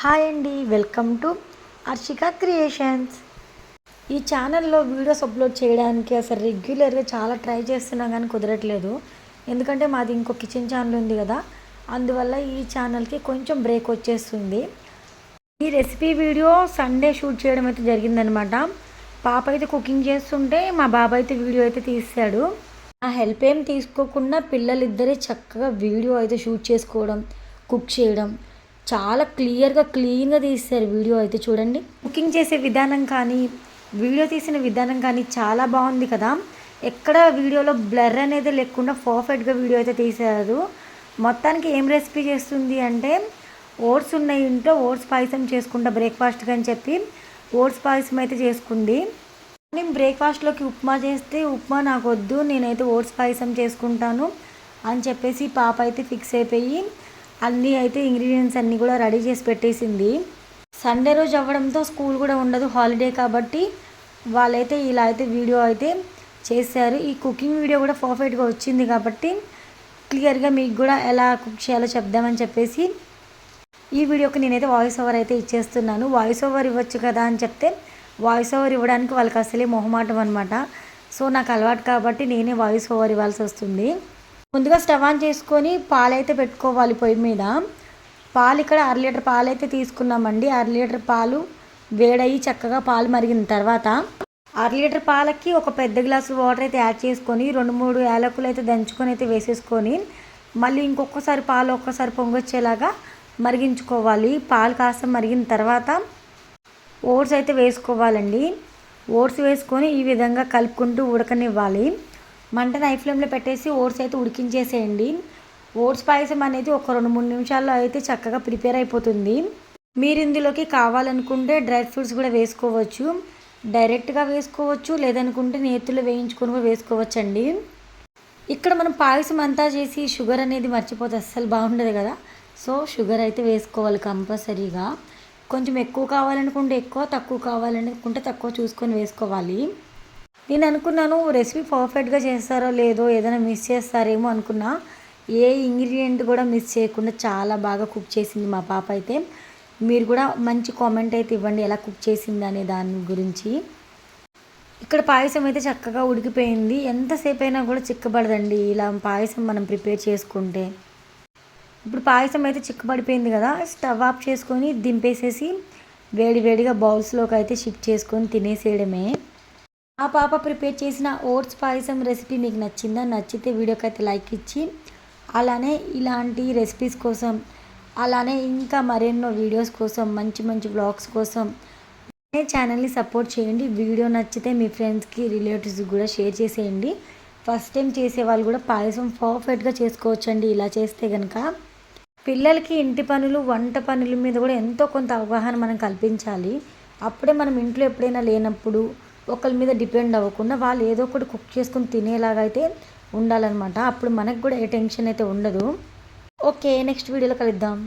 Hi అండి welcome to Harshika creations. ఈ ఛానల్లో వీడియోస్ అప్లోడ్ చేయడానికి అసలు రెగ్యులర్గా చాలా ట్రై చేస్తున్నా కానీ కుదరట్లేదు. ఎందుకంటే మాది ఇంకో కిచెన్ ఛానల్ ఉంది కదా అందువల్ల ఈ ఛానల్కి కొంచెం బ్రేక్ వచ్చేస్తుంది. ఈ రెసిపీ వీడియో సండే షూట్ చేయడం అయితే జరిగిందనమాట. పాప అయితే కుకింగ్ చేస్తుంటే మా బాబా అయితే వీడియో అయితే తీసాడు ఆ హెల్ప్ ఏం తీసుకోకుండా పిల్లలిద్దరే చక్కగా వీడియో అయితే షూట్ చేసుకోవడం కుక్ చేయడం చాలా క్లియర్గా క్లీన్గా తీశారు వీడియో అయితే చూడండి. కుకింగ్ చేసే విధానం కానీ వీడియో తీసిన విధానం కానీ చాలా బాగుంది కదా. ఎక్కడ వీడియోలో బ్లర్ అనేది లేకుండా పర్ఫెక్ట్గా వీడియో అయితే తీశారు. మొత్తానికి ఏం రెసిపీ చేస్తుంది అంటే ఓట్స్ ఉన్నాయి ఇంట్లో ఓట్స్ పాయసం చేసుకుంటా బ్రేక్ఫాస్ట్గా అని చెప్పి ఓట్స్ పాయసం అయితే చేసుకుంది. నేను బ్రేక్ఫాస్ట్లోకి ఉప్మా చేస్తే ఉప్మా నాకు వద్దు నేనైతే ఓట్స్ పాయసం చేసుకుంటాను అని చెప్పేసి పాప అయితే ఫిక్స్ అయిపోయి అన్నీ అయితే ఇంగ్రీడియంట్స్ అన్నీ కూడా రెడీ చేసి పెట్టేసింది. సండే రోజు అవ్వడంతో స్కూల్ కూడా ఉండదు హాలిడే కాబట్టి వాళ్ళైతే ఇలా అయితే వీడియో అయితే చేశారు. ఈ కుకింగ్ వీడియో కూడా పర్ఫెక్ట్గా వచ్చింది కాబట్టి క్లియర్గా మీకు కూడా ఎలా కుక్ చేయాలో చెప్దామని చెప్పేసి ఈ వీడియోకి నేనైతే వాయిస్ ఓవర్ అయితే ఇచ్చేస్తున్నాను. వాయిస్ ఓవర్ ఇవ్వచ్చు కదా అని చెప్తే వాయిస్ ఓవర్ ఇవ్వడానికి వాళ్ళకి అసలే మొహమాటం అనమాట సో నాకు అలవాటు కాబట్టి నేనే వాయిస్ ఓవర్ ఇవ్వాల్సి వస్తుంది. ముందుగా స్టవ్ ఆన్ చేసుకొని పాలైతే పెట్టుకోవాలి పొయ్యి మీద. పాలు ఇక్కడ అర లీటర్ పాలు అయితే తీసుకున్నామండి. అర లీటర్ పాలు వేడయ్యి చక్కగా పాలు మరిగిన తర్వాత అర లీటర్ పాలకి ఒక పెద్ద గ్లాసు వాటర్ అయితే యాడ్ చేసుకొని రెండు మూడు యాలకులు అయితే దంచుకొని అయితే వేసేసుకొని మళ్ళీ ఇంకొకసారి పాలు ఒక్కసారి పొంగొచ్చేలాగా మరిగించుకోవాలి. పాలు కాస్త మరిగిన తర్వాత ఓట్స్ అయితే వేసుకోవాలండి. ఓట్స్ వేసుకొని ఈ విధంగా కలుపుకుంటూ ఉడకనివ్వాలి. మంట హై ఫ్లేమ్లో పెట్టేసి ఓట్స్ అయితే ఉడికించేసేయండి. ఓట్స్ పాయసం అనేది ఒక రెండు మూడు నిమిషాల్లో అయితే చక్కగా ప్రిపేర్ అయిపోతుంది. మీరు ఇందులోకి కావాలనుకుంటే డ్రై ఫ్రూట్స్ కూడా వేసుకోవచ్చు. డైరెక్ట్గా వేసుకోవచ్చు లేదనుకుంటే నేతులు వేయించుకొని కూడా వేసుకోవచ్చండి. ఇక్కడ మనం పాయసం అంతా చేసి షుగర్ అనేది మర్చిపోతే అస్సలు బాగుండదు కదా. సో షుగర్ అయితే వేసుకోవాలి కంపల్సరీగా. కొంచెం ఎక్కువ కావాలనుకుంటే ఎక్కువ తక్కువ కావాలనుకుంటే తక్కువ చూసుకొని వేసుకోవాలి. నేను అనుకున్నాను రెసిపీ పర్ఫెక్ట్గా చేస్తారో లేదో ఏదైనా మిస్ చేస్తారేమో అనుకున్నా. ఏ ఇంగ్రీడియంట్ కూడా మిస్ చేయకుండా చాలా బాగా కుక్ చేసింది మా పాప అయితే. మీరు కూడా మంచి కామెంట్ అయితే ఇవ్వండి ఎలా కుక్ చేసింది అనే దాని గురించి. ఇక్కడ పాయసం అయితే చక్కగా ఉడికిపోయింది. ఎంతసేపు అయినా కూడా చిక్కబడదండి ఇలా పాయసం మనం ప్రిపేర్ చేసుకుంటే. ఇప్పుడు పాయసం అయితే చిక్కబడిపోయింది కదా స్టవ్ ఆఫ్ చేసుకొని దింపేసేసి వేడి వేడిగా బౌల్స్లోకి అయితే షిఫ్ట్ చేసుకొని తినేసేయడమే. ఆ పాప ప్రిపేర్ చేసిన ఓట్స్ పాయసం రెసిపీ మీకు నచ్చిందా నచ్చితే వీడియోకి అయితే లైక్ ఇచ్చి అలానే ఇలాంటి రెసిపీస్ కోసం అలానే ఇంకా మరెన్నో వీడియోస్ కోసం మంచి మంచి బ్లాగ్స్ కోసం ఛానల్ని సపోర్ట్ చేయండి. వీడియో నచ్చితే మీ ఫ్రెండ్స్కి రిలేటివ్స్కి కూడా షేర్ చేసేయండి. ఫస్ట్ టైం చేసే వాళ్ళు కూడా పాయసం పర్ఫెక్ట్గా చేసుకోవచ్చండి. ఇలా చేస్తే కనుక పిల్లలకి ఇంటి పనులు వంట పనుల మీద కూడా ఎంతో కొంత అవగాహన మనం కల్పించాలి. అప్పుడే మనం ఇంట్లో ఎప్పుడైనా లేనప్పుడు ఒకరి మీద డిపెండ్ అవ్వకుండా వాళ్ళు ఏదో ఒకటి కుక్ చేసుకుని తినేలాగా అయితే ఉండాలన్నమాట. అప్పుడు మనకు కూడా ఏ టెన్షన్ అయితే ఉండదు. ఓకే నెక్స్ట్ వీడియోలో కలుద్దాం.